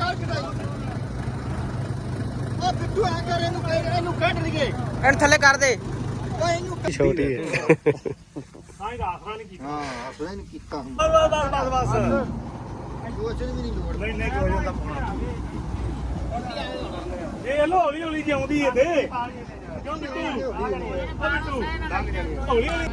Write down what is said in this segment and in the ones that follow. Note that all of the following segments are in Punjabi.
ਕਰ ਲੈ ਉਹ ਬਿੱਟੂ ਐ ਕਰ ਇਹਨੂੰ ਕਹਿ ਇਹਨੂੰ ਕੱਢ ਲਈਏ। ਇਹਨੂੰ ਥੱਲੇ ਕਰ ਦੇ। ਉਹ ਇਹਨੂੰ ਛੋਟੀ ਹੈ। ਹਾਂ ਅਸਲੇ ਨੂੰ ਕੀਤਾ। ਬਸ ਬਸ ਬਸ ਬਸ ਵੀ ਨਹੀਂ ਲੋੜ। ਨਹੀਂ ਨਹੀਂ ਕੋਈ ਜਾਂਦਾ ਇਹ ਲੋ ਹੌਲੀ ਹੌਲੀ ਜਿਉਂਦੀ ਏ ਤੇ। ਕਿਉਂ ਬਿੱਟੂ? ਆ ਬਿੱਟੂ? ਹੌਲੀ ਹੌਲੀ।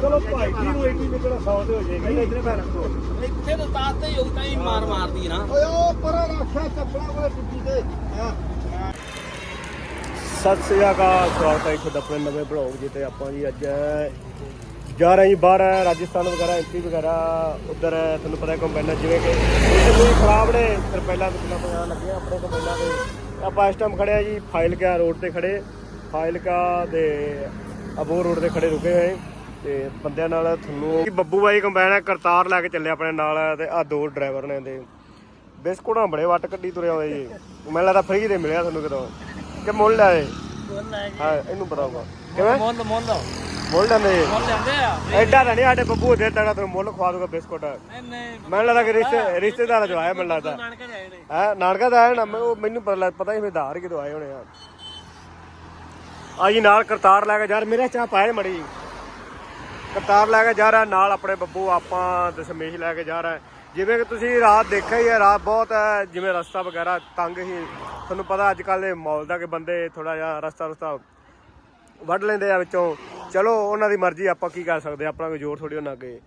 ਚਲੋ ਭਾਈ ਜੀ ਨੂੰ ਇੱਕ ਵੀ ਕਿਹੜਾ 100 ਤੇ ਹੋ ਜਾਏਗਾ ਇਹ ਇਤਨੇ ਪੈਰ ਰੱਖੋ ਇੱਥੇ ਤਾਂ ਤਾਤ ਤੇ ਯੋਗਤਾ ਹੀ ਮਾਰ ਮਾਰਦੀ ਨਾ। ਓਏ ਉਹ ਪਰਾਂ ਰੱਖਿਆ ਚੱਪਲਾਂ ਕੋਲੇ ਟੁੱਟੀ ਤੇ। ਹਾਂ। ਸਤਿ ਸ੍ਰੀ ਅਕਾਲ ਸਵਾਗਤ ਹੈ ਤੁਹਾਡਾ ਆਪਣੇ ਨਵੇਂ ਬਲੌਗ ਜੀ ਤੇ ਆਪਾਂ ਜੀ ਅੱਜ ਜਾ ਰਹੇ ਜੀ ਬਾਹਰ ਰਾਜਸਥਾਨ ਵਗੈਰਾ ਐਮਪੀ ਵਗੈਰਾ ਉਧਰ ਤੁਹਾਨੂੰ ਪਤਾ ਕੰਬਾਈਨਾਂ ਜਿਵੇਂ ਕਿ ਇਹ ਕੋਈ ਖਰਾਬ ਨੇ ਫਿਰ ਪਹਿਲਾਂ ਤੋਂ ਪਹਿਲਾਂ ਪਤਾ ਲੱਗੇ ਆਪਣੇ ਕੰਬਾਈਨਾਂ ਦੇ ਆਪਾਂ ਇਸ ਟਾਈਮ ਖੜੇ ਆ ਜੀ ਫਾਈਲਕਾ ਰੋਡ ਤੇ ਖੜੇ ਫਾਈਲਕਾ ਦੇ ਅਬੋਰ ਰੋਡ ਤੇ ਖੜੇ ਰੁਕੇ ਹੋਏ। ਤੇ ਬੰਦਿਆਂ ਨਾਲ ਤੁਹਾਨੂੰ ਬੱਬੂ ਬਾਈ ਕੰਬਾਈਨ ਹੈ ਕਰਤਾਰ ਲੈ ਕੇ ਚੱਲੇ ਆਪਣੇ ਨਾਲ ਤੇ ਆ ਦੋ ਡਰਾਈਵਰ ਨੇ ਤੇ ਬਿਸਕੁਟਾਂ ਬੜੇ ਵੱਟ ਕੱਢੀ ਤੁਰਿਆ ਹੋਏ ਜੀ। ਮੈਨੂੰ ਲੱਗਦਾ ਫ੍ਰੀ ਦੇ ਮਿਲਿਆ ਤੁਹਾਨੂੰ ਕਿਦੋਂ ਕਿ ਮੁੱਲ ਲਿਆਏ ਹਾਂ ਇਹਨੂੰ ਪਤਾ ਹੋਊਗਾ। ਕਿਵੇਂ? ਮੁੱਲ ਮੁੱਲ। ਮੁੱਲ ਲੈਂਦੇ ਜੀ? ਮੁੱਲ ਲੈਂਦੇ ਆ। ਐਡਾ ਤਾਂ ਨਹੀਂ ਸਾਡੇ ਬੱਬੂ ਦੇ ਤੜਾ ਤੈਨੂੰ ਮੁੱਲ ਖਵਾ ਦੂਗਾ ਬਿਸਕੁਟ। ਨਹੀਂ ਨਹੀਂ। ਮੈਨੂੰ ਲੱਗਦਾ ਕਿ ਰਿਸ਼ਤੇ ਰਿਸ਼ਤੇਦਾਰ ਜੋ ਆਇਆ ਮੈਨੂੰ ਲੱਗਦਾ। ਨਾਨਕੇ ਹੈ ਦਾ ਆਇਆ ਨਾ ਉਹ ਮੈਨੂੰ ਪਤਾ ਪਤਾ ਹੀ ਧਾਰ ਕਿਦੋਂ ਆਏ ਹੋਣੇ ਆ। ਆ ਜੀ ਨਾਲ ਕਰਤਾਰ ਲੈ ਕੇ ਯਾਰ ਮੇਰੇ ਚਾਹ ਪਾਏ ਮੜੀ। ਕਰਤਾਰ ਲੈ ਕੇ ਜਾ ਰਿਹਾ, ਨਾਲ ਆਪਣੇ ਬੱਬੂ, ਆਪਾਂ ਦਸ਼ਮੇਸ਼ ਲੈ ਕੇ ਜਾ ਰਿਹਾ। ਜਿਵੇਂ ਕਿ ਤੁਸੀਂ ਰਾਤ ਦੇਖਿਆ ਹੀ ਹੈ, ਰਾਤ ਬਹੁਤ ਜਿਵੇਂ ਰਸਤਾ ਵਗੈਰਾ ਤੰਗ ਹੀ। ਤੁਹਾਨੂੰ ਪਤਾ ਅੱਜ ਕੱਲ੍ਹ ਦੇ ਮੌਲ ਦਾ ਕਿ ਬੰਦੇ ਥੋੜਾ ਜਿਹਾ ਰਸਤਾ ਰਸਤਾ ਵੱਢ ਲੈਂਦੇ ਆ ਵਿੱਚੋਂ। ਚਲੋ, ਉਹਨਾਂ ਦੀ ਮਰਜ਼ੀ ਆਪਾਂ ਕੀ ਕਰ ਸਕਦੇ ਆਪਣਾ ਕੋਈ ਜ਼ੋਰ ਥੋੜੀ ਉਹਨਾਂ ਅੱਗੇ।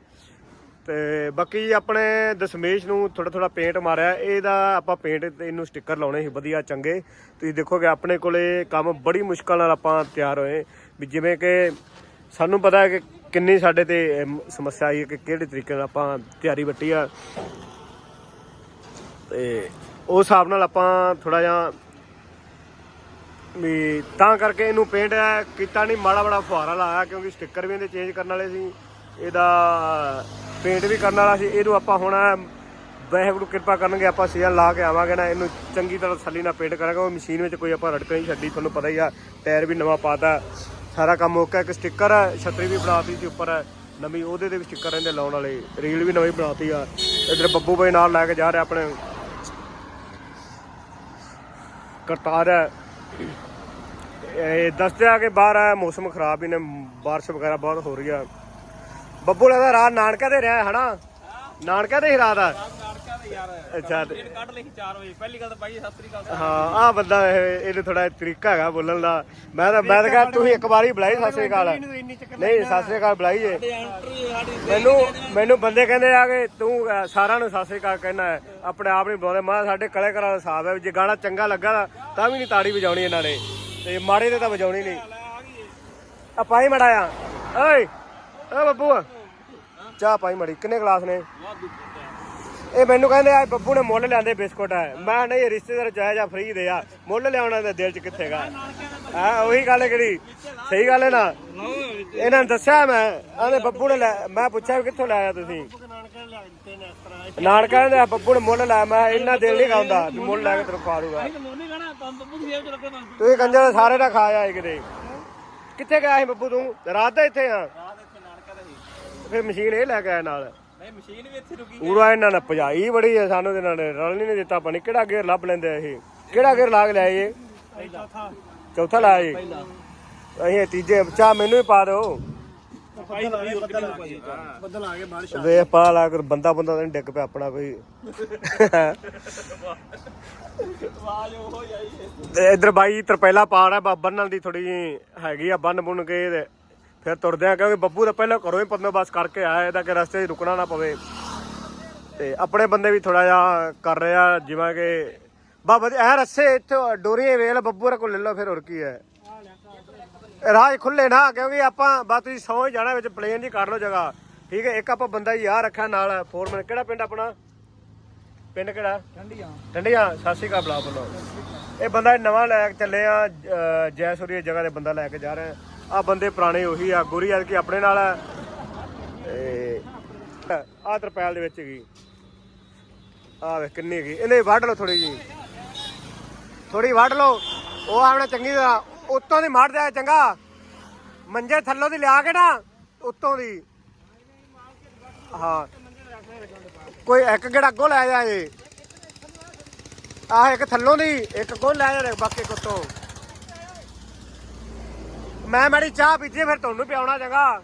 ਤੇ ਬਾਕੀ ਆਪਣੇ ਦਸ਼ਮੇਸ਼ ਨੂੰ ਥੋੜਾ ਥੋੜਾ ਪੇਂਟ ਮਾਰਿਆ। ਇਹਦਾ ਆਪਾਂ ਪੇਂਟ ਤੇ ਇਹਨੂੰ ਸਟicker ਲਾਉਣੇ ਸੀ, ਵਧੀਆ, ਚੰਗੇ। ਤੁਸੀਂ ਦੇਖੋਗੇ ਆਪਣੇ ਕੋਲੇ ਕੰਮ ਬੜੀ ਮੁਸ਼ਕਲ ਨਾਲ ਆਪਾਂ ਤਿਆਰ ਹੋਏ। ਵੀ ਜਿਵੇਂ ਕਿ ਸਾਨੂੰ ਪਤਾ ਹੈ ਕਿ ਕਿੰਨੀ ਸਾਡੇ ਤੇ ਸਮੱਸਿਆ ਆਈ ਹੈ ਕਿ ਕਿਹੜੇ ਤਰੀਕੇ ਨਾਲ ਆਪਾਂ ਤਿਆਰੀ ਵੱਟੀ ਆ। ਤੇ ਉਸ ਹਿਸਾਬ ਨਾਲ ਆਪਾਂ ਥੋੜਾ ਜਿਹਾ ਵੀ ਤਾਂ ਕਰਕੇ ਇਹਨੂੰ ਪੇਂਟ ਕੀਤਾ ਨਹੀਂ ਮਾੜਾ ਬੜਾ ਫੁਹਾਰਾ ਲਾਇਆ, ਕਿਉਂਕਿ ਸਟicker ਵੀ ਇਹਦੇ ਚੇਂਜ ਕਰਨ ਵਾਲੇ ਸੀ। ਇਹਦਾ ਪੇਂਟ ਵੀ ਕਰਨ ਵਾਲਾ ਸੀ, ਇਹਨੂੰ ਆਪਾਂ ਹੁਣ ਵਾਹਿਗੁਰੂ ਕਿਰਪਾ ਕਰਨਗੇ, ਆਪਾਂ ਸੀਜ਼ਨ ਲਾ ਕੇ ਆਵਾਂਗੇ ਨਾ, ਇਹਨੂੰ ਚੰਗੀ ਤਰ੍ਹਾਂ ਤਸੱਲੀ ਨਾਲ ਪੇਂਟ ਕਰਾਂਗੇ, ਉਹ ਮਸ਼ੀਨ ਵਿੱਚ ਕੋਈ ਆਪਾਂ ਰੜਕ ਨਹੀਂ ਛੱਡੀ, ਤੁਹਾਨੂੰ ਪਤਾ ਹੀ ਆ, ਟਾਇਰ ਵੀ ਨਵਾਂ ਪਾਤਾ, ਸਾਰਾ ਕੰਮ ਓਕੇ, ਇੱਕ ਸਟicker ਛਤਰੀ ਵੀ ਬਣਾਤੀ ਸੀ ਉੱਪਰ, ਨਵੀਂ, ਉਹਦੇ ਦੇ ਵੀ ਸਟicker ਰਹਿੰਦੇ ਲਾਉਣ ਵਾਲੇ ਰੀਲ ਵੀ ਨਵੀਂ ਬਣਾਤੀ ਆ, ਇਧਰ ਬੱਬੂ ਬਾਈ ਨਾਲ ਲੈ ਕੇ ਜਾ ਰਿਹਾ ਆਪਣੇ ਕਰਤਾਰ ਹੈ ਇਹ ਦੱਸਦੇ ਆ ਕਿ ਬਾਹਰ ਆ, ਮੌਸਮ ਖਰਾਬ ਹੀ ਨੇ, ਬਾਰਿਸ਼ ਵਗੈਰਾ ਬਹੁਤ ਹੋ ਰਹੀ ਆ। ਬੱਬੂ ਲੱਗਦਾ ਰਾਤ ਨਾਨਕਾ ਤੇ ਰਿਹਾ ਹਨਾ? ਨਾਨਕਾ ਤੇ ਹੀ ਰਾਤ ਆ। ਨਾਨਕਾ ਦੇ ਯਾਰ। ਅੱਛਾ ਤੇ- ਕੱਢ ਲਈ 4 ਵਜੇ। ਪਹਿਲੀ ਗੱਲ ਤਾਂ ਭਾਈ ਸਤਿ ਸ੍ਰੀ ਅਕਾਲ ਹਾਂ ਆ ਬੰਦਾ ਇਹ ਇਹਨੂੰ ਥੋੜਾ ਤਰੀਕਾ ਹੈਗਾ ਬੋਲਣ ਦਾ। ਮੈਂ ਤਾਂ ਮੈਂ ਤਾਂ ਕਿਹਾ ਤੁਸੀਂ ਇੱਕ ਵਾਰੀ ਬੁਲਾਈ ਸਤਿ ਸ੍ਰੀ ਅਕਾਲ। ਨਹੀਂ ਸਤਿ ਸ੍ਰੀ ਅਕਾਲ ਬੁਲਾਈ ਜੇ। ਮੈਨੂੰ ਮੈਨੂੰ ਬੰਦੇ ਕਹਿੰਦੇ ਆ ਕਿ ਤੂੰ ਸਾਰਿਆਂ ਨੂੰ ਸਤਿ ਸ੍ਰੀ ਅਕਾਲ ਕਹਿਣਾ ਹੈ। ਆਪਣੇ ਆਪ ਨਹੀਂ ਬੋਲਦੇ ਮੈਂ ਸਾਡੇ ਕਲੇ ਕਰਾਂ ਦਾ ਹਿਸਾਬ ਹੈ ਜੇ ਗਾਣਾ ਚੰਗਾ ਲੱਗਾ ਤਾਂ ਤਾਂ ਵੀ ਨਹੀਂ ਤਾੜੀ ਵਜਾਉਣੀ ਇਹਨਾਂ ਨੇ। ਤੇ ਮਾੜੇ ਤੇ ਤਾਂ ਵਜਾਉਣੀ ਨਹੀਂ। ਆ ਪਾਈ ਮੜਾਇਆ ਓਏ! ਓ ਬੱਬੂ ਚਾਹ ਪਾਈ ਮੜੀ, ਕਿੰਨੇ ਗਲਾਸ ਨੇ? ਇਹ ਮੈਨੂੰ ਕਹਿੰਦੇ ਆ ਬੱਬੂ ਨੇ ਮੁੱਲ ਲਿਆਂਦੇ ਬਿਸਕੁਟ। ਆ ਮੈਂ ਨਹੀਂ ਰਿਸ਼ਤੇਦਾਰ ਚਾਹੇ ਜਾਂ ਫ੍ਰੀ ਦੇ ਆ। ਮੁੱਲ ਲਿਆਉਣਾ ਤੇ ਦਿਲ ਚ ਕਿੱਥੇਗਾ ਹਾਂ, ਉਹੀ ਗੱਲ ਕਿਹੜੀ ਸਹੀ ਗੱਲ ਹੈ ਨਾ? ਇਹਨਾਂ ਨੇ ਦੱਸਿਆ ਮੈਂ ਆਂਦੇ ਬੱਬੂ ਨੇ ਲੈ, ਮੈਂ ਪੁੱਛਿਆ ਵੀ ਕਿੱਥੋਂ ਲਾਇਆ ਤੁਸੀਂ? ਨਾਨਕਾ ਦੇ ਬੱਬੂ ਨੇ ਮੁੱਲ ਲਾਇਆ ਮੈਂ ਇੰਨਾ ਦਿਲ ਨਹੀਂ ਗਾਉਂਦਾ ਵੀ ਮੁੱਲ ਲੈ ਕੇ ਤੈਨੂੰ ਖਵਾ ਦੂਗਾ। ਤੁਸੀਂ ਕੰਜਰ ਸਾਰੇ ਦਾ ਖਾ ਆਏ ਕਿਤੇ। ਕਿੱਥੇ ਗਿਆ ਸੀ ਬੱਬੂ ਤੂੰ? ਰਾਤ ਦਾ ਇੱਥੇ ਆ ਰਾਤ ਇੱਥੇ ਨਾਨਕਾ ਦਾ ਸੀ ਫਿਰ ਮਸ਼ੀਨ ਇਹ ਲੈ ਕੇ ਆਇਆ ਨਾਲ। ਨਹੀਂ ਮਸ਼ੀਨ ਵੀ ਇੱਥੇ ਰੁਕੀ ਪੂਰਾ ਇਹਨਾਂ ਨੇ ਭਜਾਈ ਬੜੀ ਹੈ ਸਾਨੂੰ ਇਹਨਾਂ ਨੇ ਰਲ ਨਹੀਂ ਦਿੱਤਾ ਪਣੀ ਕਿਹੜਾ ਗੇਰ ਲੱਭ ਲੈਂਦੇ ਆ ਇਹ। ਕਿਹੜਾ ਗੇਰ ਲਾ ਕੇ ਲਿਆਏ ਇਹ? ਚੌਥਾ ਚੌਥਾ ਲਾਇਆ ਜੀ ਪਹਿਲਾ। ਅਸੀਂ ਤੀਜੇ ਚਾਹ ਮੈਨੂੰ ਵੀ ਪਾ ਦਿਓ। ਬੱਦਲ ਆ ਗਏ। ਬਾਰਿਸ਼ ਵੇਖ ਪਾ ਲਾ ਕਰ ਬੰਦਾ ਬੰਦਾ ਤਾਂ ਨੀ ਡਿੱਗ ਪਿਆ ਆਪਣਾ ਕੋਈ। ਆਵਾਜ਼ ਉਹ ਜਾਈ ਤੇ ਇਧਰ ਬਾਈ ਤਰਪੈਲਾ ਪਾ ਰਿਹਾ ਬਾ ਬੰਨਣ ਦੀ ਥੋੜੀ ਜੀ ਹੈਗੀ ਆ ਬੰਨ ਬੁੰਨ ਕੇ ਤੇ ਫਿਰ ਤੁਰਦੇ ਆ ਕਿਉਂਕਿ ਬੱਬੂ ਤਾਂ ਪਹਿਲਾਂ ਘਰੋਂ ਹੀ ਬੰਦੋਬਸਤ ਕਰਕੇ ਆਇਆ ਇਹਦਾ ਕਿ ਰਸਤੇ 'ਚ ਰੁਕਣਾ ਨਾ ਪਵੇ। ਤੇ ਆਪਣੇ ਬੰਦੇ ਵੀ ਥੋੜਾ ਜਿਹਾ ਕਰ ਰਿਹਾ ਜਿਵੇਂ ਕਿ ਬਾਬਾ ਜੀ ਇਹ ਰਸਤੇ ਇੱਥੇ ਡੋਰੀਆਂ ਵੇਲ ਬੱਬੂ ਰ ਕੋਲ ਲੈ ਲਓ ਫਿਰ ਹੋਰ ਕੀ ਹੈ। ਰਾਹ ਖੁੱਲੇ ਨਾ ਕਿਉਂਕਿ ਆਪਾਂ ਬਸ ਤੁਸੀਂ ਸੌਂ ਹੀ ਜਾਣਾ ਵਿੱਚ ਪਲੇਨ ਦੀ ਕਰ ਲਓ ਜਗ੍ਹਾ। ਠੀਕ ਹੈ ਇੱਕ ਆਪਾਂ ਬੰਦਾ ਹੀ ਆ ਰੱਖਿਆ ਨਾਲ ਫੋਰਮੈਨ ਕਿਹੜਾ ਪਿੰਡ ਆਪਣਾ? ਪਿੰਡ ਕਿਹੜਾ? ਠੰਡੀਆਂ। ਠੰਡੀਆਂ ਸ਼੍ਰੀ ਅਕਾਲ ਬੁਲਾ ਬੋਲੋ ਇਹ ਬੰਦਾ ਨਵਾਂ ਲੈ ਕੇ ਚੱਲੇ ਆ ਜੈਸੂਰੀ ਦੀ ਜਗ੍ਹਾ ਤੇ ਬੰਦਾ ਲੈ ਕੇ ਜਾ ਰਹੇ। ਆ ਆਹ ਬੰਦੇ ਪੁਰਾਣੇ ਉਹੀ ਆ, ਗੁਰੀ ਆ ਕਿ ਆਪਣੇ ਨਾਲ ਆ। ਆ ਤਰਪੈਲ ਦੇ ਵਿੱਚ ਹੈਗੀ। ਆ ਵੇ ਕਿੰਨੀ ਹੈਗੀ। ਇਹਨੇ ਵੱਢ ਲਓ ਥੋੜੀ ਜੀ ਥੋੜੀ ਵੱਢ ਲਓ। ਉਹ ਆਪਣਾ ਚੰਗੀ ਤਰ੍ਹਾਂ ਉੱਤੋਂ ਦੀ ਮੜ ਜਾ ਚੰਗਾ। ਮੰਜੇ ਥੱਲੋਂ ਦੀ ਲਿਆ ਕੇ ਨਾ, ਉੱਤੋਂ ਦੀ। ਹਾਂ। ਕੋਈ ਇੱਕ ਗੇੜਾ ਅੱਗੋਂ ਲੈ ਜਾਏ। ਆਹ ਇੱਕ ਥੱਲੋਂ ਦੀ, ਇੱਕ ਕੋਲ ਲੈ ਜਾ ਬਾਕੀ ਕੁੱਤੋਂ ਮੈਂ ਮਾੜੀ ਚਾਹ ਪੀਤੀ ਫਿਰ ਤੁਹਾਨੂੰ ਪਿਆਉਣਾ ਚੰਗਾ।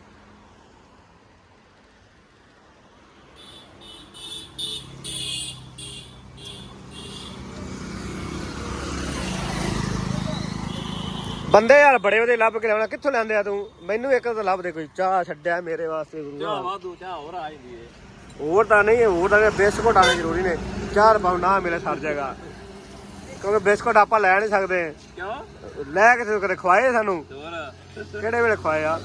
ਬੰਦੇ ਯਾਰ ਬੜੇ ਉਹਦੇ ਲੱਭ ਕੇ ਲਿਆਉਣਾ। ਕਿੱਥੋਂ ਲੈਂਦੇ ਆ ਤੂੰ? ਮੈਨੂੰ ਇੱਕ ਤਾਂ ਲੱਭ ਦੇ ਕੋਈ ਚਾਹ ਛੱਡਿਆ ਮੇਰੇ ਵਾਸਤੇ ਚਾਹ ਗੁਰੂਆ ਵਾਧੂ ਚਾਹ ਹੋਰ ਆ ਜਾਂਦੀ ਏ। ਹੋਰ ਤਾਂ ਨਹੀਂ ਹੋਰ ਤਾਂ ਬਿਸਕੁਟ ਆਣੇ ਜ਼ਰੂਰੀ ਨੇ। ਚਾਰ ਪਾਉ ਨਾ ਮਿਲੇ ਸਰ ਜਾਏਗਾ। ਕਿਉਂਕਿ ਬਿਸਕੁਟ ਆਪਾਂ ਲੈ ਨਹੀਂ ਸਕਦੇ। ਕਿਉਂ? ਲੈ ਕੇ ਤੇ ਕਦੇ ਖਵਾਏ ਸਾਨੂੰ? ਕਿਹੜੇ ਵੇਲੇ ਖਵਾਏ ਆ?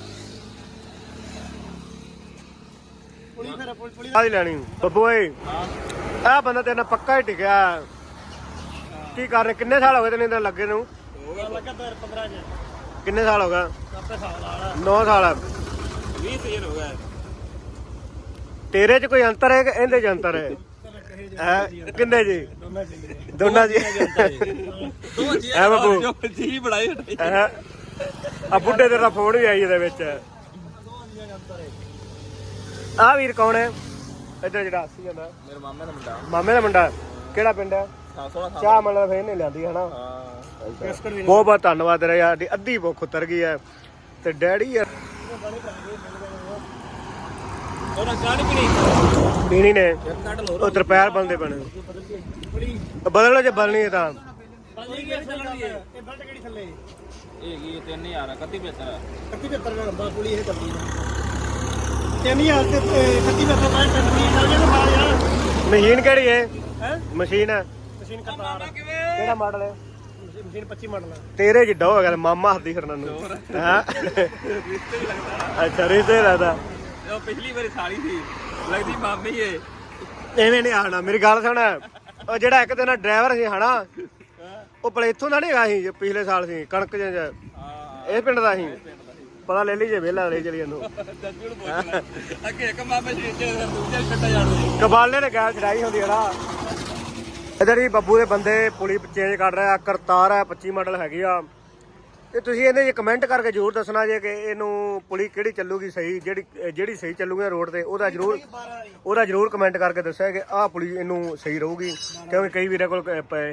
ਪੁਲੀ ਫਿਰ ਪੁਲੀ ਪੁਲੀ ਲੈਣੀ। ਬੱਬੂ ਹਾਂ ਆ ਬੰਦਾ ਤੇਰੇ ਨਾਲ ਪੱਕਾ ਹੀ ਟਿਕਿਆ। ਕੀ ਕਰ ਰਹੇ? ਕਿੰਨੇ ਸਾਲ ਹੋ ਗਏ ਤੈਨੂੰ ਇਹਦਾ ਲੱਗੇ ਨੂੰ? ਹੋ ਗਿਆ ਲੱਗਾ ਤਾਂ 15 ਚ। ਕਿੰਨੇ ਸਾਲ ਹੋ ਗਏ ਆਪੇ ਸਾਲ ਵਾਲਾ 9 ਸਾਲ 20 ਸੀਜ਼ਨ ਹੋ ਗਿਆ ਤੇਰੇ 'ਚ ਕੋਈ ਅੰਤਰ ਹੈ ਕਿ ਇਹਦੇ 'ਚ ਅੰਤਰ ਹੈ? ਹੈਂ? ਕਿੰਨੇ ਜੀ? ਦੋਨਾਂ ਚ ਦੋਨਾਂ ਜੀ। ਜੀ। ਐ ਬੱਬੂ। ਜੀ ਬੜਾਈ ਹਟਾਈ ਹੈਂ? ਆ ਬੁੱਢੇ ਤੇਰਾ ਫੋਨ ਵੀ ਆਈ ਇਹਦੇ ਵਿੱਚ। ਆ ਵੀਰ ਕੌਣ ਹੈ? ਇੱਧਰ ਜਿਹੜਾ ਹੱਸੀ ਜਾਂਦਾ। ਮੇਰੇ ਮਾਮੇ ਦਾ ਮੁੰਡਾ। ਮਾਮੇ ਦਾ ਮੁੰਡਾ। ਕਿਹੜਾ ਪਿੰਡ ਹੈ? ਚਾਹ ਮਤਲਬ ਫੇਰ ਨਹੀਂ ਲਿਆਂਦੀ ਹਨਾ? ਬਹੁਤ ਬਹੁਤ ਧੰਨਵਾਦ ਤੇਰਾ ਯਾਰ ਦੀ ਅੱਧੀ ਭੁੱਖ ਉਤਰ ਗਈ ਹੈ। ਤੇ ਡੈਡੀ ਯਾਰ ਉਹਨਾਂ ਚਾਹ ਨਹੀਂ ਪੀਣੀ। ਪੀਣੀ ਨੇ। ਉਹ ਤਰਪੈਲ ਬੰਦੇ ਬਣੇ। ਬਦਲ ਜੇ ਬਦਲਣੀ ਹੈ ਤਾਂ। ਇਹ ਬਲਟ ਕਿਹੜੀ ਥੱਲੇ? ਇਹ ਕੀ 3000 31 75 31 ਦਾ ਨੰਬਰ ਪੁਲੀ ਇਹ ਚੱਲਦੀ ਹੈ। 3000 ਤੇ 31 ਦਾ ਤਾਂ ਚੱਲਦੀ ਹੈ। ਜੇ ਮਾਰ ਯਾਰ। ਮਸ਼ੀਨ ਕਿਹੜੀ ਹੈ? ਹੈ? ਮਸ਼ੀਨ ਹੈ। ਮਸ਼ੀਨ ਕਰਤਾਰ ਕਿਹੜਾ ਮਾਡਲ ਹੈ? ਮਸ਼ੀਨ 25 ਮਾਡਲ ਹੈ ਤੇਰੇ ਜਿੱਡਾ ਹੋ ਗਿਆ ਮਾਮਾ ਹੱਦੀ ਫਿਰਨਾ ਨੂੰ। ਹਾਂ ਰਿਸ਼ਤੇ ਹੀ। ਲੱਗਦਾ ਅੱਛਾ ਰਿਸ਼ਤੇ ਲੱਗਦਾ ਉਹ ਪਿਛਲੀ ਵਾਰੀ ਸਾਲੀ ਸੀ ਲੱਗਦੀ ਮਾਮੀ ਏ। ਐਵੇਂ ਨਹੀਂ ਆਣਾ ਮੇਰੀ ਗੱਲ ਸੁਣ। ਉਹ ਜਿਹੜਾ ਇੱਕ ਦਿਨ ਡਰਾਈਵਰ ਸੀ ਹਨਾ? ਉਹ ਪਲੇ ਇੱਥੋਂ ਦਾ ਨਹੀਂ ਹੈਗਾ ਸੀ ਜੋ ਪਿਛਲੇ ਸਾਲ ਸੀ ਕਣਕ ਹਾਂ। ਇਹ ਪਿੰਡ ਦਾ ਸੀ। ਪਤਾ ਲੈ ਲਈ ਜੇ ਵੇਲਾ ਲੈ ਚਲੀ ਲੈ। ਅੱਗੇ ਇੱਕ ਮਾਮੇ ਜੀ ਤੇ ਦੂਜੇ ਛੱਡਾ ਜਾਣਦੇ ਕਬਾਲੇ ਨੇ ਗੈਸ ਚੜਾਈ ਹੁੰਦੀ ਹੈ ਨਾ। ਇਧਰ ਹੀ ਬੱਬੂ ਦੇ ਬੰਦੇ ਪੁਲੀ ਚੇਂਜ ਕਰ ਰਿਹਾ ਕਰਤਾਰ ਹੈ 25 ਮਾਡਲ ਹੈਗੀ ਆ। ਤੇ ਤੁਸੀਂ ਇਹਦੇ 'ਚ ਕਮੈਂਟ ਕਰਕੇ ਜ਼ਰੂਰ ਦੱਸਣਾ ਜੇ ਕਿ ਇਹਨੂੰ ਪੁਲੀ ਕਿਹੜੀ ਚੱਲੂਗੀ ਸਹੀ ਜਿਹੜੀ ਜਿਹੜੀ ਸਹੀ ਚੱਲੂਗੀ ਰੋਡ ਤੇ ਉਹਦਾ ਜ਼ਰੂਰ ਉਹਦਾ ਜ਼ਰੂਰ ਕਮੈਂਟ ਕਰਕੇ ਦੱਸਿਆ ਕਿ ਆਹ ਪੁਲੀ ਇਹਨੂੰ ਸਹੀ ਰਹੂਗੀ। ਕਿਉਂਕਿ ਕਈ ਵੀਰਾਂ ਕੋਲ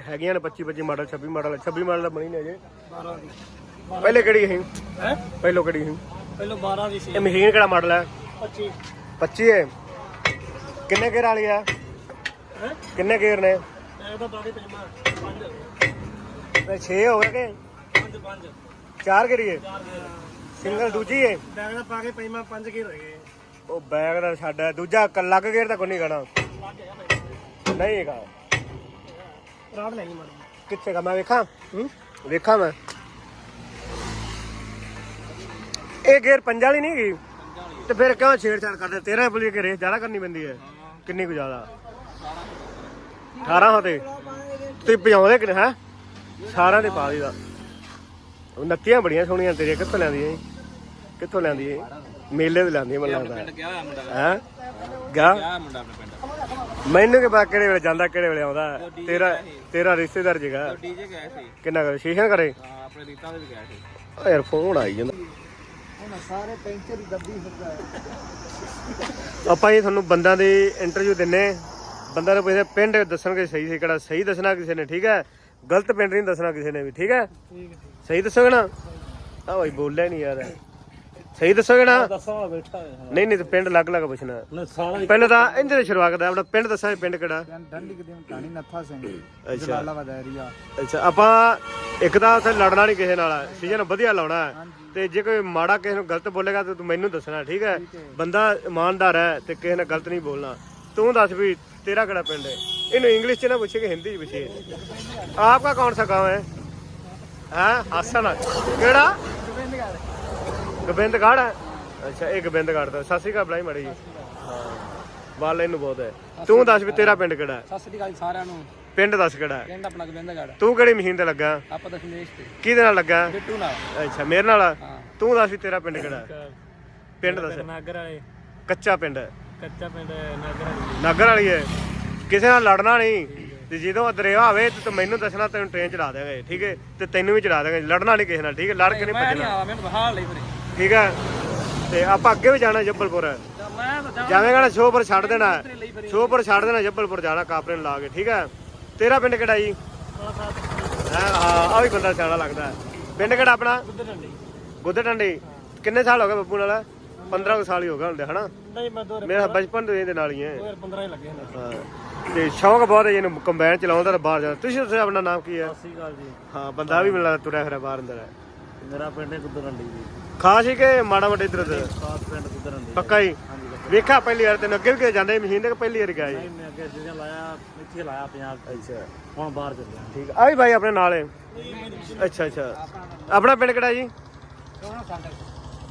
ਹੈਗੀਆਂ ਨੇ 25 25 ਮਾਡਲ 26 ਮਾਡਲ 26 ਮਾਡਲ ਦਾ ਬਣੀ ਨੇ ਅਜੇ। 12 ਦੀ ਪਹਿਲੇ ਕਿਹੜੀ ਸੀ? ਹੈ? ਪਹਿਲੋ ਕਿਹੜੀ ਸੀ? ਪਹਿਲਾਂ 12 ਦੀ ਸੀ। ਇਹ ਮਸ਼ੀਨ ਕਿਹੜਾ ਮਾਡਲ ਹੈ? 25 25 ਹੈ। ਕਿੰਨੇ ਗੇਅਰ ਵਾਲੀ ਆ ਹੈ? ਕਿੰਨੇ ਗੇਅਰ ਨੇ? ਇਹਦਾ ਬਾਕੀ ਪਜਮਾ 5 ਤੇ 6 ਹੋ ਗਏ ਕਿ? 5 5 ਚਾਰ ਕਰੀਏ। ਸਿੰਗਲ ਦੂਜੀ ਏ। ਬੈਗ ਦਾ ਪਾ ਕੇ ਪਜਮਾ 5 ਕੀ ਰਹਿ ਗਏ। ਉਹ ਬੈਗ ਦਾ ਛੱਡ ਦੂਜਾ ਕ- ਲੱਗ ਗੇਰ ਤਾਂ ਕੋਈ ਨਹੀਂ ਗਣਾ। ਨਹੀਂ ਹੈਗਾ। ਰਾਤ ਲੈ ਗਈ ਮਾੜੀ ਕਿੱਥੇ ਗਾ? ਮੈਂ ਵੇਖਾਂ। ਹੂੰ? ਵੇਖਾਂ ਮੈਂ। ਇਹ ਗੇਰ ਪੰਜਾ ਵਾਲੀ ਨਹੀਂ ਹੈਗੀ। ਤੇ ਫਿਰ ਕਿਉਂ ਛੇੜਛਾੜ ਕਰਦੇ? 13 ਪੁਲੀ ਕੇ ਰੇਸ ਜ਼ਿਆਦਾ ਕਰਨੀ ਪੈਂਦੀ ਹੈ ਕਿੰਨੀ ਕੁ ਜ਼ਿਆਦਾ? 18 ਹੋਤੇ ਤੁਸੀਂ ਭਜਾਉਂਦੇ ਕਿ ਹੈ? ਸਾਰਿਆਂ ਦੇ ਪਾ ਦੀਦਾ ਨੱਤੀਆਂ ਬੜੀਆਂ ਸੋਹਣੀਆਂ ਤੇਰੀਆਂ ਕਿੱਥੋਂ ਲੈਂਦੀਆਂ ਜੀ? ਕਿੱਥੋਂ ਲੈਂਦੀ ਹੈ ਮੇਲੇ ਤੇ ਲੈਂਦੀਆਂ ਮੈਨੂੰ ਲੱਗਦਾ ਪਿੰਡ ਗਿਆ ਹੋਇਆ ਮੁੰਡਾ ਹੈ? ਗਾ ਗਿਆ ਮੁੰਡਾ ਆਪਣੇ ਪਿੰਡ? ਮੈਨੂੰ ਕਿ ਬਾ ਕਿਹੜੇ ਵੇਲੇ ਜਾਂਦਾ ਕਿਹੜੇ ਵੇਲੇ ਆਉਂਦਾ? ਤੇਰਾ ਤੇਰਾ ਰਿਸ਼ਤੇਦਾਰ ਜਗਾ ਡੀਜੇ ਗਿਆ ਸੀ। ਕਿੰਨਾ ਕਰ ਸ਼ੀਸ਼ਾ ਕਰੇ ਹਾਂ ਆਪਣੇ ਰੀਤਾਂ ਦੇ ਵੀ ਗਿਆ ਸੀ। ਆ ਯਾਰ ਫੋਨ ਆਈ ਜਾਂਦਾ। ਸਾਰੇ ਪੈਂਚਰ ਦੀ ਦੱਬੀ ਫਿਰਦਾ ਆਪਾਂ ਜੀ ਤੁਹਾਨੂੰ ਬੰਦਾਂ ਦੀ ਇੰਟਰਵਿਊ ਦਿੰਨੇ ਬੰਦਾ ਨੂੰ ਪੁੱਛਦੇ ਪਿੰਡ ਦੱਸਣਗੇ ਸਹੀ ਸੀ ਕਿਹੜਾ ਸਹੀ ਦੱਸਣਾ ਕਿਸੇ ਨੇ ਠੀਕ ਹੈ? ਗਲਤ ਪਿੰਡ ਨਹੀਂ ਦੱਸਣਾ ਕਿਸੇ ਨੇ ਵੀ ਠੀਕ ਹੈ? ਠੀਕ ਹੈ ਸਹੀ ਦੱਸੋਗੇ ਨਾ? ਆ ਭਾਈ ਬੋਲਿਆ ਨਹੀਂ ਯਾਰ। ਸਹੀ ਦੱਸੋਗੇ ਨਾ? ਦੱਸਾਂ ਬੈਠਾ ਹੋਇਆ ਨਹੀਂ ਨਹੀਂ ਤੇ ਪਿੰਡ ਅਲੱਗ ਅਲੱਗ ਪੁੱਛਣਾ। ਪਹਿਲਾਂ ਤਾਂ ਇੰਦੇ ਤੋਂ ਸ਼ੁਰੂਆਤ ਕਰਦਾ ਆਪਣਾ ਪਿੰਡ ਦੱਸਾਂ ਪਿੰਡ ਕਿਹੜਾ? ਡੰਡੀ ਕਦੇ ਕਹਾਣੀ ਨੱਥਾ ਸਿੰਘ ਅੱਛਾ। ਆਪਾਂ ਇੱਕ ਤਾਂ ਉੱਥੇ ਲੜਨਾ ਨਹੀਂ ਕਿਸੇ ਨਾਲ ਸੀਜ਼ਨ ਵਧੀਆ ਲਾਉਣਾ ਤੇ ਜੇ ਕੋਈ ਮਾੜਾ ਕਿਸੇ ਨੂੰ ਗਲਤ ਬੋਲੇਗਾ ਤੇ ਤੂੰ ਮੈਨੂੰ ਦੱਸਣਾ ਠੀਕ ਹੈ। ਬੰਦਾ ਇਮਾਨਦਾਰ ਹੈ ਤੇ ਕਿਸੇ ਨਾਲ ਗਲਤ ਨਹੀਂ ਬੋਲਣਾ। ਤੂੰ ਦੱਸ ਵੀ ਤੇਰਾ ਕਿਹੜਾ ਪਿੰਡ ਹੈ? ਇਹਨੂੰ ਇੰਗਲਿਸ਼ ਚ ਨਾ ਪੁੱਛੇ ਕਿ ਹਿੰਦੀ ਚ ਪੁੱਛੇ ਆਪਕਾ ਕੌਣ ਸਾ गांव ਹੈ? ਹਾਂ? ਹਸਨ ਕਿਹੜਾ? ਗੋਬਿੰਦਗੜ੍ਹ। ਹੈ ਅੱਛਾ ਇਹ ਗੋਬਿੰਦਗੜ੍ਹ ਦਾ। ਸਤਿ ਸ਼੍ਰੀ ਅਕਾਲ ਬਲਾਈ ਮੜੀ ਜੀ। ਹਾਂ। ਵਾਲ ਇਹਨੂੰ ਬਹੁਤ ਹੈ। ਤੂੰ ਦੱਸ ਵੀ ਤੇਰਾ ਪਿੰਡ ਕਿਹੜਾ ਹੈ? ਸਤਿ ਸ੍ਰੀ ਅਕਾਲ ਸਾਰਿਆਂ ਨੂੰ। ਪਿੰਡ ਦੱਸ ਕਿਹੜਾ ਹੈ? ਪਿੰਡ ਆਪਣਾ ਗੋਬਿੰਦਗੜ੍ਹ। ਤੂੰ ਕਿਹੜੀ ਮਸ਼ੀਨ ਤੇ ਲੱਗਾ? ਆਪਾਂ ਦਸ਼ਮੇਸ਼ ਤੇ। ਕਿਹਦੇ ਨਾਲ ਲੱਗਾ? ਬਿੱਟੂ ਨਾਲ। ਅੱਛਾ ਮੇਰੇ ਨਾਲ? ਤੂੰ ਦੱਸ ਵੀ ਤੇਰਾ ਪਿੰਡ ਕਿਹੜਾ ਹੈ? ਪਿੰਡ ਦੱਸ। ਨਾਗਰ ਵਾਲੇ। ਕੱਚਾ ਪਿੰਡ ਹੈ। ਕੱਚਾ ਪਿੰਡ ਨਾਗਰ ਵਾਲੇ। ਨਾਗਰ ਵਾਲੀ ਹੈ? ਕਿਸੇ ਨਾਲ ਲੜਨਾ ਨਹੀਂ। ਤੇ ਜਦੋਂ ਦਰਿਆ ਹੋਵੇ ਤੇ ਤੂੰ ਮੈਨੂੰ ਦੱਸਣਾ ਤੈਨੂੰ ਟ੍ਰੇਨ ਚੜਾ ਦੇਵਾਂਗੇ ਠੀਕ ਹੈ? ਤੇ ਤੈਨੂੰ ਵੀ ਚੜਾ ਦੇਵਾਂਗੇ ਲੜਨਾ ਨਹੀਂ ਕਿਸੇ ਨਾਲ ਠੀਕ ਹੈ? ਲੜ ਕੇ ਨਹੀਂ ਮੈਂ ਨਹੀਂ ਭੱਜਣਾ। ਆਵਾ ਮੈਨੂੰ ਬਹਾਲ ਲਈ ਵੀਰੇ। ਠੀਕ ਹੈ? ਤੇ ਆਪਾਂ ਅੱਗੇ ਵੀ ਜਾਣਾ ਜੱਬਲਪੁਰ। ਮੈਂ ਤਾਂ ਜਾਣਾ। ਜਾਵੇਂਗਾ ਨਾ ਸ਼ੋਅ ਪਰ ਛੱਡ ਦੇਣਾ। ਸ਼ੋਅ ਪਰ ਛੱਡ ਦੇਣਾ ਜੱਬਲਪੁਰ ਜਾਣਾ ਕਾਪਰੇ ਨੂੰ ਲਾ ਕੇ ਠੀਕ ਹੈ? ਤੇਰਾ ਪਿੰਡ ਕਿਹੜਾ ਜੀ? ਹੈਂ, ਹਾਂ ਆ ਵੀ ਬੰਦਾ ਸਿਆਣਾ ਲੱਗਦਾ। ਹੈ। ਪਿੰਡ ਕਿਹੜਾ ਆਪਣਾ? ਉਧਰ ਡੰਡੀ। ਟੰਡੀ ਕਿੰਨੇ ਸਾਲ ਹੋ ਗਏ ਬੱਬੂ ਨਾਲ? 15 ਕੁ ਸਾਲ ਹੀ ਹੋ ਗਏ ਹੁੰਦੇ ਹਨਾ? ਨਹੀਂ ਮੈਂ ਦੋ ਮੇਰਾ ਬਚਪਨ ਤੋਂ ਇਹਦੇ ਨਾਲ ਹੀ ਹੈ। 15 ਹੀ ਲੱਗੇ ਨੇ। ਹਾਂ। ਤੇ ਸ਼ੌਕ ਬਹੁਤ ਹੈ ਇਹਨੂੰ ਕੰਬਾਈਨ ਚਲਾਉਂਦਾ ਤੇ ਬਾਹਰ ਜਾਂਦਾ ਤੁਸੀਂ ਦੱਸੋ ਆਪਣਾ ਨਾਮ ਕੀ ਹੈ? ਜੀ। ਬੰਦਾ ਵੀ ਮੈਨੂੰ ਲੱਗਦਾ ਤੁਰਿਆ ਫਿਰਿਆ ਬਾਹਰ ਅੰਦਰ। ਹੈ ਮੇਰਾ ਪਿੰਡ ਹੈ ਕੁੱਦਰ ਡੰਡੀ ਜੀ। ਖਾਸ ਹੀ ਕਿ ਮਾੜਾ ਮੋਟਾ ਇੱਧਰ ਉੱਧਰ? ਖਾਸ ਪਿੰਡ ਪੱਕਾ ਹੀ? ਵੇਖਿਆ ਪਹਿਲੀ ਵਾਰ ਤੈਨੂੰ ਅੱਗੇ ਵੀ ਕਿਤੇ ਜਾਂਦਾ ਮਸ਼ੀਨ ਕਿ ਪਹਿਲੀ ਵਾਰ ਗਿਆ ਜੀ ਨਹੀਂ ਮੈਂ ਅੱਗੇ ਜਿਹੜਾ ਲਾਇਆ ਇੱਥੇ ਲਾਇਆ ਪੰਜਾਬ ਅੱਛਾ। ਹੁਣ ਬਾਹਰ ਚੱਲਿਆ ਠੀਕ। ਆ ਵੀ ਭਾਈ ਆਪਣੇ ਨਾਲ ਹੈ। ਅੱਛਾ ਅੱਛਾ। ਆਪਣਾ ਪਿੰਡ ਕਿਹੜਾ ਜੀ?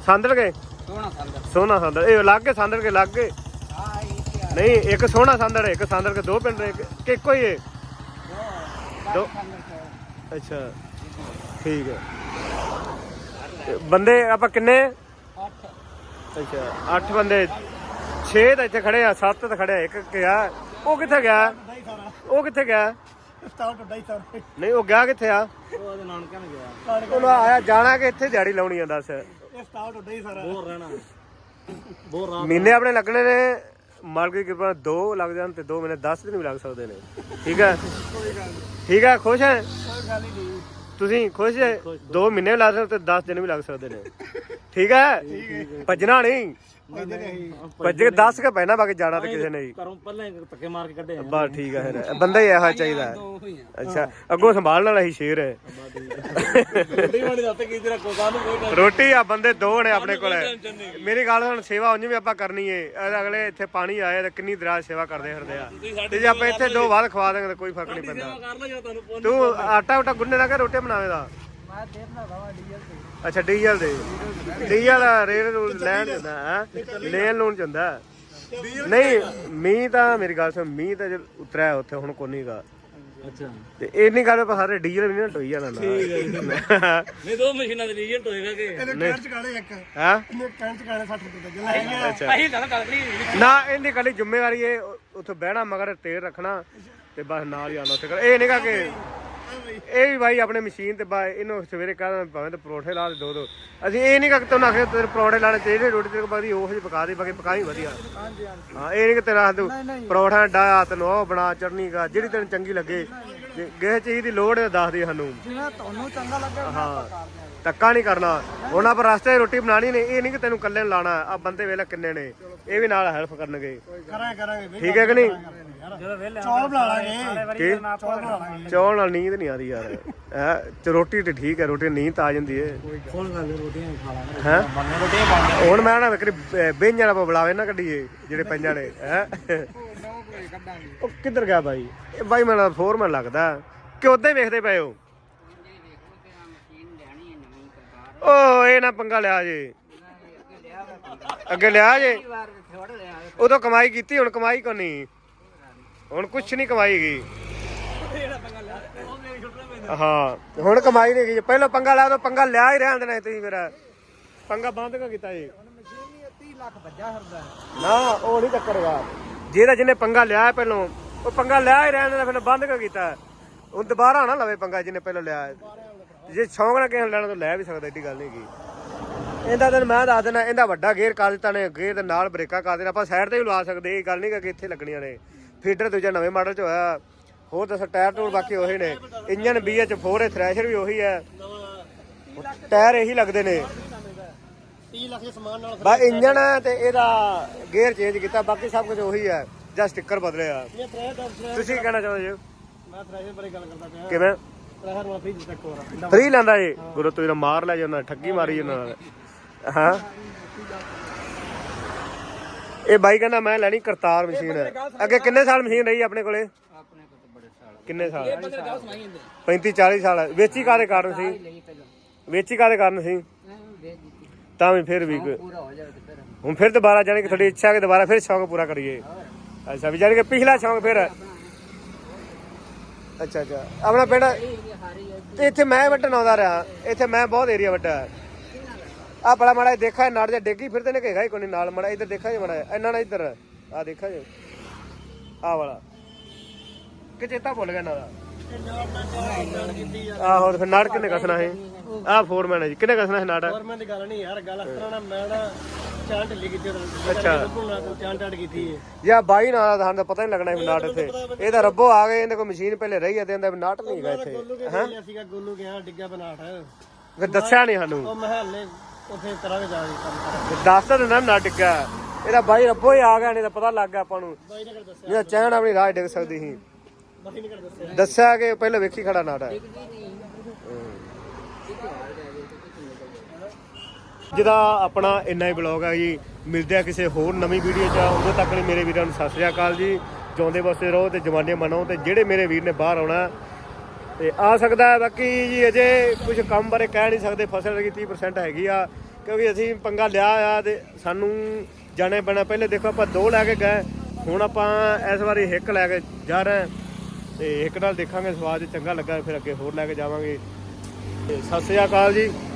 ਸੰਦੜ ਕੇ? ਸੋਹਣਾ ਸੰਦਰ। ਸੋਹਣਾ ਇਹ ਲੱਗ ਕੇ ਸੰਦੜ ਕੇ ਲੱਗ। ਹਾਂ ਇਹ ਨਹੀਂ ਇੱਕ ਸੋਹਣਾ ਸੰਦੜ ਹੈ, ਇੱਕ ਸੰਦੜ ਕੇ ਦੋ ਪਿੰਡ ਨੇ ਇੱਕ ਕਿ ਇੱਕੋ ਹੀ ਹੈ? ਦੋ ਅੱਛਾ ਠੀਕ ਹੈ। ਬੰਦੇ ਆਪਾਂ ਕਿੰਨੇ? ਅੱਛਾ 8 ਬੰਦੇ। 6 ਤਾਂ ਇੱਥੇ ਖੜੇ ਆ 7 ਤਾਂ ਖੜੇ ਆ ਇੱਕ ਗਿਆ ਉਹ ਕਿੱਥੇ ਗਿਆ? ਉਹ ਕਿੱਥੇ ਗਿਆ? ਨਹੀਂ ਉਹ ਗਿਆ ਕਿੱਥੇ ਆ? ਉਹ ਨਾਨਕਿਆਂ ਨੇ ਗਿਆ। ਉਹਨੂੰ ਆਇਆ ਜਾਣਾ ਕਿ ਇੱਥੇ ਦਿਹਾੜੀ ਲਾਉਣੀ ਆ ਦੱਸ। ਇਹ ਸਟਾਰ ਟੁੱਟਾ ਹੀ ਸਰ। ਬੋਰ ਰਹਿਣਾ। ਬੋਰ ਰਾਤ ਮਹੀਨੇ ਆਪਣੇ ਲੱਗਣੇ ਨੇ ਮਾਲਕ ਦੀ ਕਿਰਪਾ ਨਾਲ ਦੋ ਲੱਗ ਜਾਣ ਤੇ ਦੋ ਮਹੀਨੇ 10 ਦਿਨ ਵੀ ਲੱਗ ਸਕਦੇ ਨੇ। ਠੀਕ ਹੈ? ਠੀਕ ਹੈ? ਖੁਸ਼ ਹੈ? ਕੋਈ ਗੱਲ ਹੀ ਨਹੀਂ ਤੁਸੀਂ ਖੁਸ਼ ਹੈ? ਦੋ ਮਹੀਨੇ ਵੀ ਲੱਗ ਸਕਦੇ ਤੇ 10 ਦਿਨ ਵੀ ਲੱਗ ਸਕਦੇ ਨੇ। ਠੀਕ ਹੈ। ਭੱਜਣਾ ਨਹੀਂ। ਭੱਜ ਕੇ 10 ਕੇ ਪੈਣਾ ਬਾਕੀ ਜਾਣਾ ਤੇ ਕਿਸੇ ਨੇ ਹੀ ਘਰੋਂ ਪਹਿਲਾਂ ਹੀ ਧੱਕੇ ਮਾਰ ਕੇ ਕੱਢੇ ਆ। ਬਸ ਠੀਕ ਹੈ ਫਿਰ। ਬੰਦਾ ਹੀ ਇਹੋ ਚਾਹੀਦਾ ਹੈ। ਅੱਛਾ ਅੱਗੋਂ ਸੰਭਾਲਣ ਵਾਲਾ ਹੀ ਸ਼ੇਰ ਹੈ। ਰੋਟੀ ਵਾਲੀ ਦਾ ਤੇ ਕੀ ਤੇਰਾ ਕੋਕਾ ਨੂੰ ਕੋਈ ਰੋਟੀ ਆ ਬੰਦੇ ਦੋ ਨੇ ਆਪਣੇ ਕੋਲ। ਮੇਰੀ ਗੱਲ ਹੁਣ ਸੇਵਾ ਉਂਝ ਵੀ ਆਪਾਂ ਕਰਨੀ ਏ। ਅਗਲੇ ਇੱਥੇ ਪਾਣੀ ਆਏ ਤਾਂ ਕਿੰਨੀ ਦਰਾਜ ਸੇਵਾ ਕਰਦੇ ਫਿਰਦੇ ਆ। ਤੇ ਜੇ ਆਪਾਂ ਇੱਥੇ ਦੋ ਬਾਅਦ ਖਵਾ ਦਾਂਗੇ ਤਾਂ ਕੋਈ ਫ਼ਰਕ ਨਹੀਂ ਪੈਂਦਾ। ਕਰ ਲਾ ਜਾਂ ਤੁਹਾਨੂੰ ਤੂੰ ਆਟਾ ਉਟਾ ਗੁੰਨੇ ਦਾ ਕਿ ਰੋਟੀ ਬਣਾਵੇਂਦਾ? ਅੱਛਾ ਡੀਜ਼ਲ ਦੇ। ਡੀਜ਼ਲ ਰੇਟ ਨੂੰ ਲੈਣ ਜਾਂਦਾ ਹੈ? ਲੈਣ ਲੂਣ ਜਾਂਦਾ ਨਹੀਂ ਮੀਂਹ ਤਾਂ ਮੇਰੀ ਗੱਲ ਸੁਣ ਮੀਂਹ ਤਾਂ ਜੇ ਉਤਰਿਆ ਉੱਥੇ ਹੁਣ ਕੋਈ ਨਹੀਂਗਾ ਅੱਛਾ। ਤੇ ਇਹ ਨਹੀਂ ਗੱਲ ਆਪਾਂ ਸਾਰੇ ਡੀਜ਼ਲ ਵੀ ਨਹੀਂ ਢੋਈ ਜਾਣਾ ਨਾ। ਨਹੀਂ ਦੋ ਮਸ਼ੀਨਾਂ ਦੇ ਰਿਜ਼ਲਟ ਹੋਏਗਾ ਕਿ? ਹਾਂ? ਕੰਚ ਕਾਲੇ 60 ਰੁਪਏ ਦਾ। ਲੈ ਅੱਛਾ। ਅਸੀਂ ਗੱਲ ਕਰ ਲਈ। ਨਾ ਇਹਦੀ ਕੱਲੀ ਜ਼ਿੰਮੇਵਾਰੀ ਉ- ਉੱਥੇ ਬਹਿਣਾ ਮਗਰ ਤੇਲ ਰੱਖਣਾ ਤੇ ਬਸ ਨਾਲ ਹੀ ਆਉਣਾ ਉੱਥੇ। ਕਰ ਇਹ ਨਹੀਂਗਾ ਕਿ ਇਹ ਵੀ ਭਾਈ ਆਪਣੇ ਮਸ਼ੀਨ ਤੇ ਬਾ ਇਹਨੂੰ ਸਵੇਰੇ ਕਹਿੰਦਾ ਭਾਵੇਂ ਤੇ ਪਰੌਠੇ ਲਾ ਦੇ ਦੋ ਦੋ। ਅਸੀਂ ਇਹ ਨਹੀਂ ਕਿ ਤੈਨੂੰ ਆਖੇ ਤੇਰੇ ਪਰੌਠੇ ਲਾਣੇ ਚਾਹੀਦੇ ਰੋਟੀ ਤੇ ਬਾਦੀ ਉਹ ਜਿਹੀ ਪਕਾ ਦੇ ਬਾਕੀ ਪਕਾਈ ਵਧੀਆ। ਹਾਂਜੀ ਹਾਂਜੀ। ਹਾਂ ਇਹ ਨਹੀਂ ਕਿ ਤੇਰਾ ਤੂੰ ਪਰੌਠਾ ਡਾ ਤੈਨੂੰ ਉਹ ਬਣਾ ਚਟਨੀ ਕਾ ਜਿਹੜੀ ਤੈਨੂੰ ਚੰਗੀ ਲੱਗੇ। ਜੇ ਕਿਸੇ ਚੀਜ਼ ਦੀ ਲੋੜ ਹੈ ਦੱਸ ਦੇ ਸਾਨੂੰ। ਜਿਵੇਂ ਤੁਹਾਨੂੰ ਚੰਗਾ ਲੱਗਾ ਹਾਂ। ਧੱਕਾ ਨਹੀਂ ਕਰਨਾ। ਹੁਣ ਆਪਾਂ ਰਸਤੇ ਰੋਟੀ ਬਣਾਣੀ ਨੇ ਇਹ ਨਹੀਂ ਕਿ ਤੈਨੂੰ ਇਕੱਲੇ ਨੂੰ ਲਾਣਾ ਆ ਬੰਦੇ ਵੇਲੇ ਕਿੰਨੇ ਨੇ। ਇਹ ਵੀ ਨਾਲ ਹੈਲਪ ਕਰਨਗੇ। ਕਰਾਂਗੇ ਕਰਾਂਗੇ। ਠੀਕ ਹੈ ਕਿ ਨਹੀਂ? ਚੌਲ ਬਣਾ ਲਾਂਗੇ। ਕੀ? ਚੌਲ ਬਣਾ ਲਾਂਗੇ। ਚੌਲ ਨਾਲ ਨੀਂਦ ਨਹੀਂ ਆਦੀ ਯਾਰ। ਹੈ? ਤੇ ਰੋਟੀ ਤੇ ਠੀਕ ਹੈ ਰੋਟੀ ਨਾਲ ਨੀਂਦ ਆ ਜਾਂਦੀ ਹੈ ਕੋਲ ਗੱਲ ਰੋਟੀਆਂ ਖਾ ਲਾਂਗੇ। ਹੈ? ਰੋਟੀਆਂ ਬਣ ਹੁਣ ਮੈਂ ਨਾ ਵਿਕਰੀ ਬੇਂਜਾਂ ਨਾਲ ਬੁਲਾਵੇ ਨਾ ਕੱਢੀਏ ਜਿਹੜੇ ਪੰਜਾਂ ਨੇ ਹੈ? ਉਹ ਕਿੱਧਰ ਗਿਆ ਬਾਈ? ਇਹ ਬਾਈ ਮੈਨੂੰ ਫੋਰਮੈਨ ਲੱਗਦਾ। ਕਿ ਉਦਾਂ ਹੀ ਵੇਖਦੇ ਪਏ ਹੋ? ਓ ਇਹ ਨਾ ਪੰਗਾ ਲਿਆ ਜੇ। ਅੱਗੇ ਲਿਆ ਜੇ। ਉਦੋਂ ਕਮਾਈ ਕੀਤੀ ਹੁਣ ਕਮਾਈ ਕੋ ਨਹੀਂ? ਹੁਣ ਕੁਛ ਨਹੀਂ ਕਮਾਈ ਗਈ। ਹਾਂ, ਹੁਣ ਕਮਾਈ ਨਹੀਂ ਗਈ। ਪਹਿਲਾਂ ਪੰਗਾ ਲਿਆ ਤਾਂ ਪੰਗਾ ਲਿਆ ਹੀ ਰਹਿਣ ਦੇਣਾ ਤੁਸੀਂ ਫਿਰ ਪੰਗਾ ਬੰਦ ਕਿਉਂ ਕੀਤਾ ਜੀ? ਨਾ, ਉਹ ਨਹੀਂ ਚੱਕਰਗਾ ਜਿਹਦਾ ਜਿਹਨੇ ਪੰਗਾ ਲਿਆ ਹੈ ਉਹ ਪੰਗਾ ਲਿਆ ਹੀ ਰਹਿਣ ਦੇਣਾ, ਫਿਰ ਬੰਦ ਕਿਉਂ ਕੀਤਾ? ਹੁਣ ਦੁਬਾਰਾ ਨਾ ਲਵੇ ਪੰਗਾ ਜਿਹਨੇ ਪਹਿਲਾਂ ਲਿਆ ਜੇ ਸ਼ੌਂਕ ਨਾਲ ਕਿਸੇ ਨੂੰ ਲੈਣਾ ਤਾਂ ਲੈ ਵੀ ਸਕਦਾ, ਏਡੀ ਗੱਲ ਨਹੀਂ ਕੀ ਇਹਦਾ ਤਾਂ ਮੈਂ ਦੱਸ ਦੇਣਾ ਇਹਦਾ ਵੱਡਾ ਗੇਅਰ ਕਰ ਦਿੱਤਾ ਨੇ, ਗੇਅਰ ਦੇ ਨਾਲ ਬ੍ਰੇਕਾਂ ਕਰ ਦੇਣਾ ਆਪਾਂ ਸਾਈਡ ਤੇ ਵੀ ਲਵਾ ਸਕਦੇ, ਇਹ ਗੱਲ ਨਹੀਂ ਕਿ ਇੱਥੇ ਲੱਗਣੀਆਂ ਨੇ। ਫੀਡਰ ਦੂਜਾ ਨਵੇਂ ਮਾਡਲ ਚ ਹੋਇਆ। ਹੋਰ ਦੱਸ ਟਾਇਰ ਟੂਰ ਬਾਕੀ ਉਹੀ ਨੇ। ਇੰਜਨ BH 4 ਹੈ ਥ੍ਰੈਸ਼ਰ ਵੀ ਉਹੀ ਹੈ। ਟਾਇਰ ਇਹੀ ਲੱਗਦੇ ਨੇ। 30 ਲੱਖ ਦੇ ਸਮਾਨ ਨਾਲ ਬਸ ਇੰਜਨ ਤੇ ਇਹਦਾ ਗੇਅਰ ਚੇਂਜ ਕੀਤਾ ਬਾਕੀ ਸਭ ਕੁਝ ਉਹੀ ਹੈ। ਜਾਂ ਸਟicker ਫਰੈਸ਼ ਦਾ ਤੁਸੀਂ ਕੀ ਕਹਿਣਾ ਚਾਹੁੰਦੇ ਜੀ? ਮੈਂ ਫਰੈਸ਼ ਬਾਰੇ ਗੱਲ ਕਰਦਾ ਪਿਆ। ਕਿਵੇਂ? ਫਰੈਸ਼ ਵਾਲਾ ਫ੍ਰਿਜ ਤੱਕ ਹੋ ਰਹਾ। ਫ੍ਰੀ ਲੈਂਦਾ ਏ ਗੁਰੂ ਤੂੰ ਮਾਰ ਲੈ ਜਾਂਦਾ ਠੱਗੀ ਮਾਰੀ ਜਾਂਦਾ ਹਾਂ। ਇਹ ਬਾਈ ਕਹਿੰਦਾ ਮੈਂ ਲੈਣੀ ਕਰਤਾਰ ਮਸ਼ੀਨ। ਅੱਗੇ ਕਿੰਨੇ ਸਾਲ ਮਸ਼ੀਨ ਰਹੀ ਆਪਣੇ ਕੋਲੇ? ਆਪਣੇ ਕੋਲ ਤਾਂ ਬੜੇ ਸਾਲ ਕਿੰਨੇ ਸਾਲ? ਬੰਦੇ ਗੱਲ ਸੁਣਾਈ ਜਾਂਦੇ 35 40 ਸਾਲ ਵੇਚੀ ਕਾਦੇ ਕਾਰਨ ਸੀ? ਵੇਚੀ ਕਾਦੇ ਕਾਰਨ ਸੀ? ਤਾਂ ਵੀ ਫਿਰ ਵੀ ਹੁਣ ਫਿਰ ਦੁਬਾਰਾ ਜਾਣੀ ਕਿ ਤੁਹਾਡੀ ਇੱਛਾ ਹੈ ਕਿ ਦੁਬਾਰਾ ਫਿਰ ਸ਼ੌਂਕ ਪੂਰਾ ਕਰੀਏ। ਅੱਛਾ ਵੀ ਜਾਣੀ ਕਿ ਪਿਛਲਾ ਸ਼ੌਂਕ ਫਿਰ? ਅੱਛਾ ਅੱਛਾ। ਆਪਣਾ ਪਿੰਡ ਤੇ ਇੱਥੇ ਮੈਂ ਵੱਟਣ ਆਉਂਦਾ ਰਿਹਾ। ਇੱਥੇ ਮੈਂ ਬਹੁਤ ਏਰੀਆ ਵੱਟਾ ਆ ਬੜਾ ਮਾੜਾ ਦੇਖਾ ਨਾੜ ਜਿਹਾ ਡੇਗੀ ਫਿਰਦੇ ਨੇ ਕਹੇਗਾ ਹੀ ਕੋਈ ਨੀ ਨਾਲ ਮਾੜਾ ਇੱਧਰ ਦੇਖਾ ਜੀ ਮਾੜਾ। ਇਹਨਾਂ ਨਾਲ ਇੱਧਰ ਆ ਦੇਖਾ ਜੀ ਆ ਵਾਲਾ। ਕਿ ਚੇਤਾ ਭੁੱਲ ਗਿਆ ਦਾ ਆਹੋ ਤੇ ਫਿਰ ਨਾੜ ਕਿੰਨੇ ਕਸਣਾ ਹੈ ਆ ਫੋਰਮੈਨ ਹੈ ਜੀ ਕਿੰਨੇ ਕਸਣਾ ਹੈ ਨਾੜ? ਗਵਰਨਮੈਂਟ ਦੀ ਗੱਲ ਨਹੀਂ ਯਾਰ ਗੱਲ ਇਸ ਤਰ੍ਹਾਂ ਨਾ ਮੈਂ ਨਾ ਚਾਲ ਢਿੱਲੀ ਕੀਤੀ ਅੱਛਾ। ਨੇ ਚਾਲ ਟੱਟ ਕੀਤੀ ਹੈ। ਯਾ ਬਾਈ ਨਾਲ ਦਾ ਸਾਨੂੰ ਪਤਾ ਹੀ ਲੱਗਣਾ ਵੀ ਨਾਟ ਇੱਥੇ। ਇਹ ਤਾਂ ਰੱਬੋ ਆ ਗਏ ਇਹਦੇ ਕੋਈ ਮਸ਼ੀਨ ਪਹਿਲੇ ਰਹੀ ਆ ਤੇ ਇਹਦਾ ਨਾਟ ਨਹੀਂ ਹੈਗਾ ਇੱਥੇ। ਵੇਲਿਆ ਸੀਗਾ ਗੋਲੂ ਗਿਆ ਡਿੱਗਾ ਬਨਾਟ। ਫਿਰ ਦੱਸਿਆ ਨਹੀਂ ਸਾਨੂੰ। ਉਹ ਮਹੱਲੇ ਉੱਥੇ ਕਰਾਂਗੇ ਜਾ ਕੇ ਕੰਮ ਕਰ ਦੱਸ ਤਾਂ ਦਿੰਦਾ ਨਾ ਡਿੱਗਾ। ਇਹਦਾ ਬਾਈ ਰੱਬੋ ਹੀ ਆ ਗਿਆ ਨਹੀਂ ਤਾਂ ਪਤਾ ਲੱਗ ਗਿਆ ਆਪਾਂ ਨੂੰ। ਬਾਈ ਨੇ ਕਰ ਦੱਸਿਆ? ਜਿਹੜਾ ਚੈਨ ਆਪਣੀ ਰਾਹ ਡਿੱਗ ਸਕਦੀ ਸੀ। ਬਾਈ ਨੇ ਕਰ ਦੱਸਿਆ? ਦੱਸਿਆ ਕਿ ਪਹਿਲੇ ਵੇਖੀ ਖੜਾ ਨਾਟ। ਹੈ ਜਿਹਦਾ ਆਪਣਾ ਇੰਨਾ ਹੀ ਬਲੌਗ ਹੈ ਜੀ ਮਿਲਦੇ ਆ ਕਿਸੇ ਹੋਰ ਨਵੀਂ ਵੀਡੀਓ 'ਚ। ਉਦੋਂ ਤੱਕ ਲਈ ਮੇਰੇ ਵੀਰਾਂ ਨੂੰ ਸਤਿ ਸ੍ਰੀ ਅਕਾਲ ਜੀ। ਜਿਉਂਦੇ ਵਸਦੇ ਰਹੋ ਤੇ ਜਵਾਨੇ ਮਨੋ ਤੇ ਜਿਹੜੇ ਮੇਰੇ ਵੀਰ ਨੇ ਬਾਹਰ ਆਉਣਾ ਤੇ ਆ ਸਕਦਾ ਹੈ, ਬਾਕੀ ਜੀ ਅਜੇ ਕੁਝ ਕੰਮ ਬਾਰੇ ਕਹਿ ਨਹੀਂ ਸਕਦੇ, ਫਸਲ ਦੀ 30% ਹੈਗੀ ਆ, ਕਿਉਂਕਿ ਅਸੀਂ ਪੰਗਾ ਲਿਆ ਆ ਤੇ ਸਾਨੂੰ ਜਾਣੇ ਪੈਣਾ। ਪਹਿਲੇ ਦੇਖੋ ਆਪਾਂ ਦੋ ਲੈ ਕੇ ਗਏ, ਹੁਣ ਆਪਾਂ ਇਸ ਵਾਰੀ ਇੱਕ ਲੈ ਕੇ ਜਾ ਰਹੇ ਹਾਂ ਤੇ ਇੱਕ ਨਾਲ ਦੇਖਾਂਗੇ, ਸਵਾਦ ਚੰਗਾ ਲੱਗਾ, ਫਿਰ ਅੱਗੇ ਹੋਰ ਲੈ ਕੇ ਜਾਵਾਂਗੇ। ਤੇ ਸਤਿ ਸ੍ਰੀ ਅਕਾਲ ਜੀ।